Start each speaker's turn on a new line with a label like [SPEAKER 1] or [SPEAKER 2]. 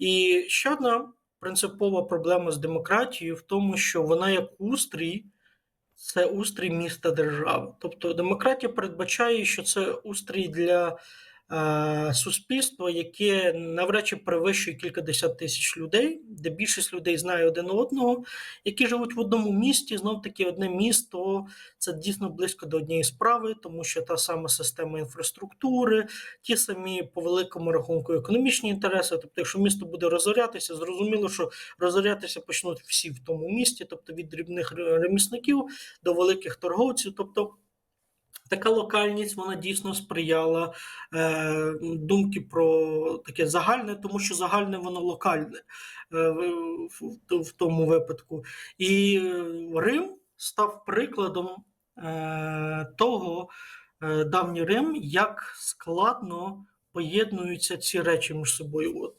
[SPEAKER 1] І ще одна принципова проблема з демократією в тому, що вона як устрій, це устрій міста держави. Тобто демократія передбачає, що це устрій для е, суспільства, яке навряд чи перевищує кількадесят тисяч людей, де більшість людей знає один одного, які живуть в одному місті. Знов таки, одне місто це дійсно близько до однієї справи, тому що та сама система інфраструктури, ті самі по великому рахунку економічні інтереси. Тобто, якщо місто буде розорятися, зрозуміло, що розорятися почнуть всі в тому місті, тобто від дрібних ремісників до великих торговців. Тобто така локальність вона дійсно сприяла е, думки про таке загальне, тому що загальне воно локальне е, в, в, в тому випадку. І Рим став прикладом е, того, е, давній Рим, як складно поєднуються ці речі між собою.